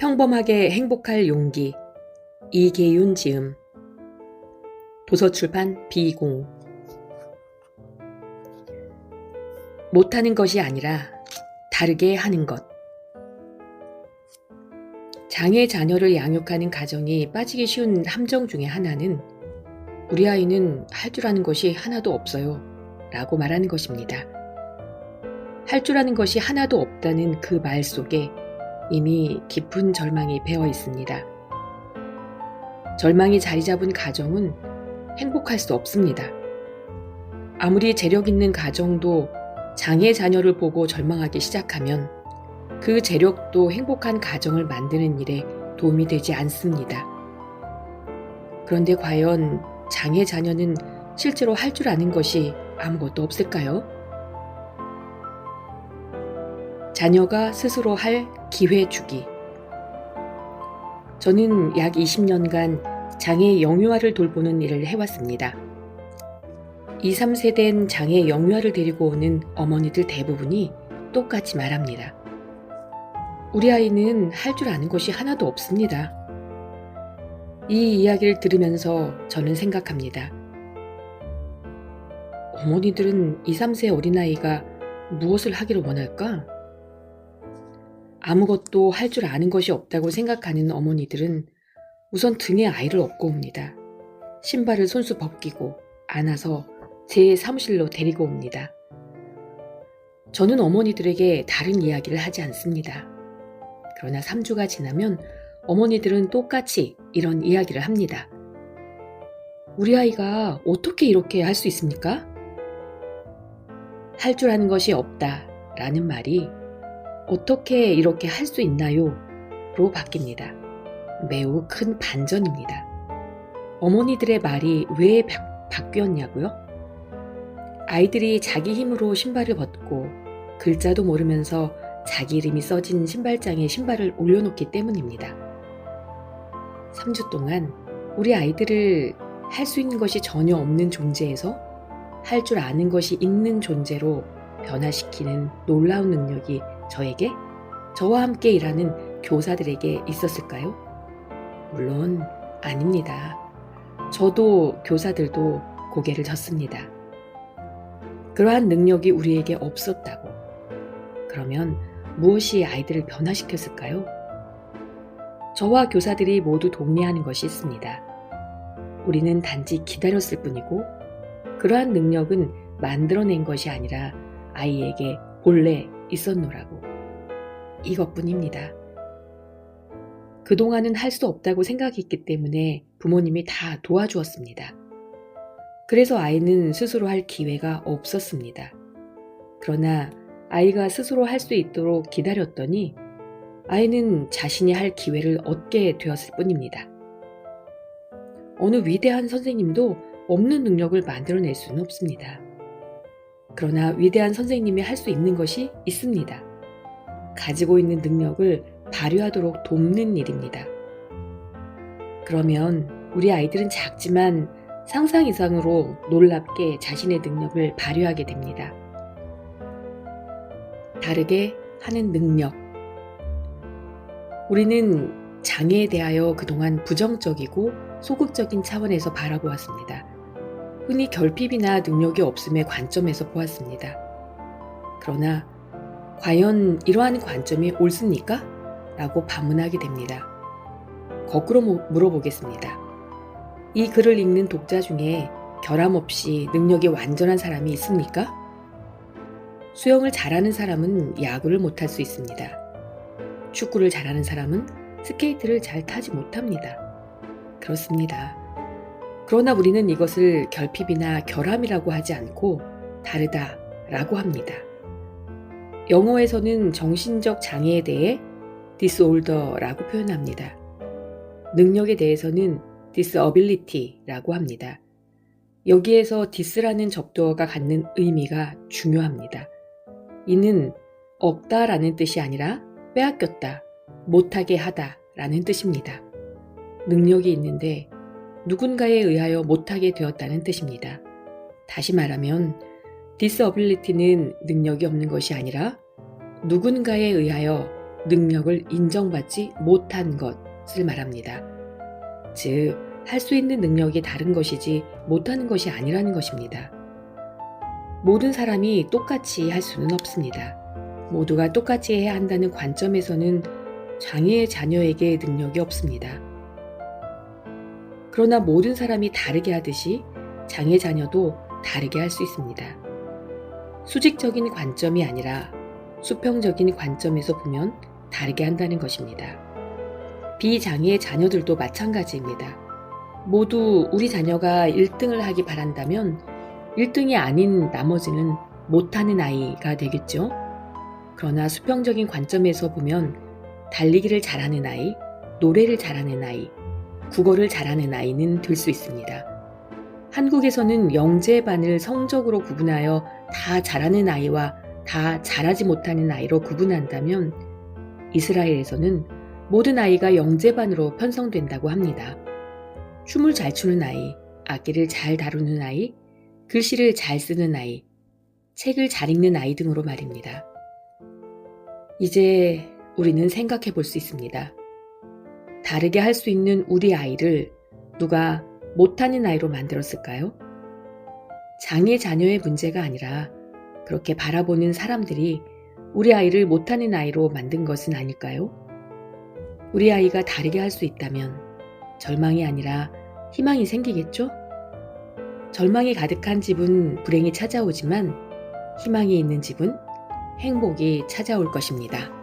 평범하게 행복할 용기. 이계윤 지음. 도서출판 비공 못하는 것이 아니라 다르게 하는 것. 장애 자녀를 양육하는 가정이 빠지기 쉬운 함정 중에 하나는 우리 아이는 할 줄 아는 것이 하나도 없어요 라고 말하는 것입니다. 할 줄 아는 것이 하나도 없다는 그 말 속에 이미 깊은 절망이 배어 있습니다. 절망이 자리 잡은 가정은 행복할 수 없습니다. 아무리 재력 있는 가정도 장애 자녀를 보고 절망하기 시작하면 그 재력도 행복한 가정을 만드는 일에 도움이 되지 않습니다. 그런데 과연 장애 자녀는 실제로 할 줄 아는 것이 아무것도 없을까요? 자녀가 스스로 할 기회 주기. 저는 약 20년간 장애 영유아를 돌보는 일을 해왔습니다. 2, 3세 된 장애 영유아를 데리고 오는 어머니들 대부분이 똑같이 말합니다. 우리 아이는 할 줄 아는 것이 하나도 없습니다. 이 이야기를 들으면서 저는 생각합니다. 어머니들은 2, 3세 어린아이가 무엇을 하기를 원할까? 아무것도 할 줄 아는 것이 없다고 생각하는 어머니들은 우선 등에 아이를 업고 옵니다. 신발을 손수 벗기고 안아서 제 사무실로 데리고 옵니다. 저는 어머니들에게 다른 이야기를 하지 않습니다. 그러나 3주가 지나면 어머니들은 똑같이 이런 이야기를 합니다. 우리 아이가 어떻게 이렇게 할 수 있습니까? 할 줄 아는 것이 없다 라는 말이 어떻게 이렇게 할 수 있나요? 로 바뀝니다. 매우 큰 반전입니다. 어머니들의 말이 왜 바, 바뀌었냐고요? 아이들이 자기 힘으로 신발을 벗고 글자도 모르면서 자기 이름이 써진 신발장에 신발을 올려놓기 때문입니다. 3주 동안 우리 아이들을 할 수 있는 것이 전혀 없는 존재에서 할 줄 아는 것이 있는 존재로 변화시키는 놀라운 능력이 저에게, 저와 함께 일하는 교사들에게 있었을까요? 물론 아닙니다. 저도 교사들도 고개를 젓습니다. 그러한 능력이 우리에게 없었다고. 그러면 무엇이 아이들을 변화시켰을까요? 저와 교사들이 모두 동의하는 것이 있습니다. 우리는 단지 기다렸을 뿐이고, 그러한 능력은 만들어낸 것이 아니라 아이에게 본래 있었노라고. 이것뿐입니다. 그동안은 할 수 없다고 생각했기 때문에 부모님이 다 도와주었습니다. 그래서 아이는 스스로 할 기회가 없었습니다. 그러나 아이가 스스로 할 수 있도록 기다렸더니 아이는 자신이 할 기회를 얻게 되었을 뿐입니다. 어느 위대한 선생님도 없는 능력을 만들어낼 수는 없습니다. 그러나 위대한 선생님이 할 수 있는 것이 있습니다. 가지고 있는 능력을 발휘하도록 돕는 일입니다. 그러면 우리 아이들은 작지만 상상 이상으로 놀랍게 자신의 능력을 발휘하게 됩니다. 다르게 하는 능력. 우리는 장애에 대하여 그동안 부정적이고 소극적인 차원에서 바라보았습니다. 흔히 결핍이나 능력이 없음의 관점에서 보았습니다. 그러나 과연 이러한 관점이 옳습니까? 라고 반문하게 됩니다. 거꾸로 물어보겠습니다. 이 글을 읽는 독자 중에 결함 없이 능력이 완전한 사람이 있습니까? 수영을 잘하는 사람은 야구를 못할 수 있습니다. 축구를 잘하는 사람은 스케이트를 잘 타지 못합니다. 그렇습니다. 그러나 우리는 이것을 결핍이나 결함이라고 하지 않고 다르다 라고 합니다. 영어에서는 정신적 장애에 대해 disorder라고 표현합니다. 능력에 대해서는 disability라고 합니다. 여기에서 dis라는 접두어가 갖는 의미가 중요합니다. 이는 없다 라는 뜻이 아니라 빼앗겼다, 못하게 하다 라는 뜻입니다. 능력이 있는데 누군가에 의하여 못하게 되었다는 뜻입니다. 다시 말하면 disability는 능력이 없는 것이 아니라 누군가에 의하여 능력을 인정받지 못한 것을 말합니다. 즉, 할 수 있는 능력이 다른 것이지 못하는 것이 아니라는 것입니다. 모든 사람이 똑같이 할 수는 없습니다. 모두가 똑같이 해야 한다는 관점에서는 장애의 자녀에게 능력이 없습니다. 그러나 모든 사람이 다르게 하듯이 장애 자녀도 다르게 할 수 있습니다. 수직적인 관점이 아니라 수평적인 관점에서 보면 다르게 한다는 것입니다. 비장애의 자녀들도 마찬가지입니다. 모두 우리 자녀가 1등을 하기 바란다면 1등이 아닌 나머지는 못하는 아이가 되겠죠? 그러나 수평적인 관점에서 보면 달리기를 잘하는 아이, 노래를 잘하는 아이, 국어를 잘하는 아이는 될 수 있습니다. 한국에서는 영재반을 성적으로 구분하여 다 잘하는 아이와 다 잘하지 못하는 아이로 구분한다면 이스라엘에서는 모든 아이가 영재반으로 편성된다고 합니다. 춤을 잘 추는 아이, 악기를 잘 다루는 아이, 글씨를 잘 쓰는 아이, 책을 잘 읽는 아이 등으로 말입니다. 이제 우리는 생각해 볼 수 있습니다. 다르게 할 수 있는 우리 아이를 누가 못하는 아이로 만들었을까요? 장애 자녀의 문제가 아니라 그렇게 바라보는 사람들이 우리 아이를 못하는 아이로 만든 것은 아닐까요? 우리 아이가 다르게 할 수 있다면 절망이 아니라 희망이 생기겠죠? 절망이 가득한 집은 불행이 찾아오지만 희망이 있는 집은 행복이 찾아올 것입니다.